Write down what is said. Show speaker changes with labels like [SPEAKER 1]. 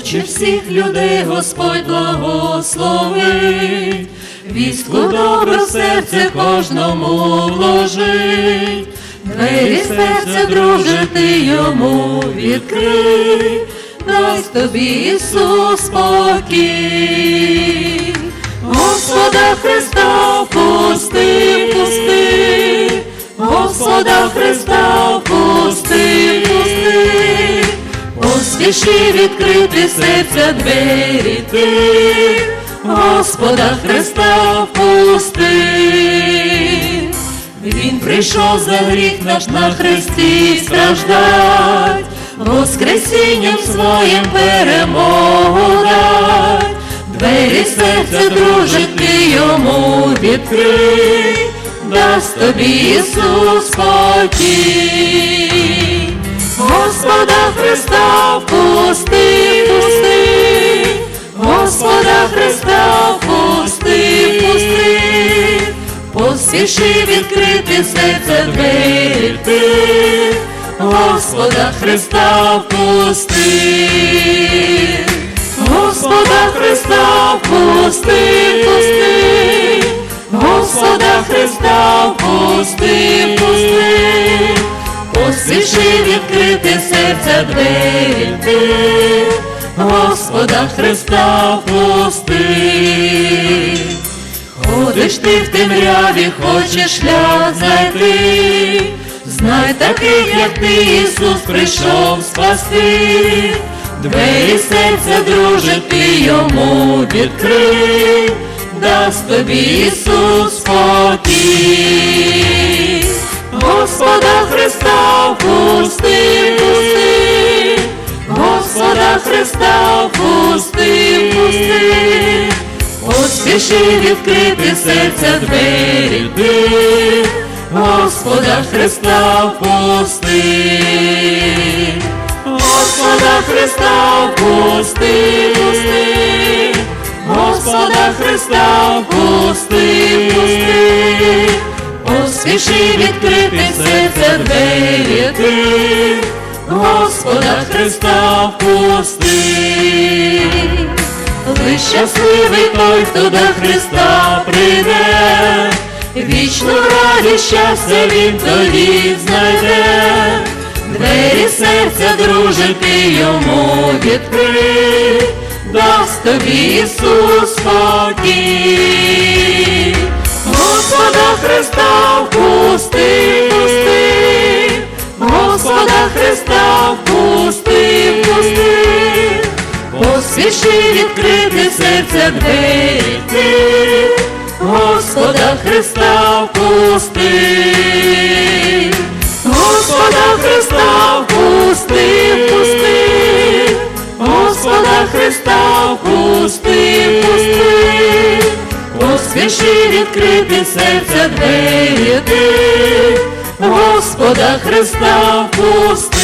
[SPEAKER 1] кличе всіх людей, Господь благословить, вістку добру в серце кожному вложить, двері серця, друже, ти йому відкрий, дасть тобі Ісус спокій. Господа Христа впусти, впусти, Господа Христа поспіши відкрити серця двері ти, Господа Христа впусти. Він прийшов за гріх наш на хресті страждать, Воскресінням своїм перемогу дать. Двері серця, друже, ти йому відкрий, дасть тобі Ісус спокій. Господа Христа поспіши відкрити серце двері ти, Господа Христа впусти. Господа Христа впусти, пусти, Господа Христа впусти, пусти, поспіши відкрити серця двері ти, Господа Христа впусти. Ти в темряві, хочеш шлях знайти, знай таких, як ти, Ісус прийшов спасти. Двері серця, друже, ти йому відкрий, дасть тобі Ісус спокій. Господа Христа впусти, пусти, Господа Христа пусти, поспіши відкрити серця двері ти, Господа Христа впусти. Господа Христа пусти, Господа Христа впусти, пусти, поспіши відкрити серця двері ти, Господа Христа впусти. Ви щасливий той, хто до Христа прийде, вічну радість щастя він тоді знайде. Двері серця, друже, ти йому відкрий, дасть тобі Ісус спокій. Поспіши відкрити серця двері Господа Христа впусти. Господа Христа впусти, впусти, Господа Христа впусти, впусти, поспіши відкрити серця двері ти, Господа Христа впусти.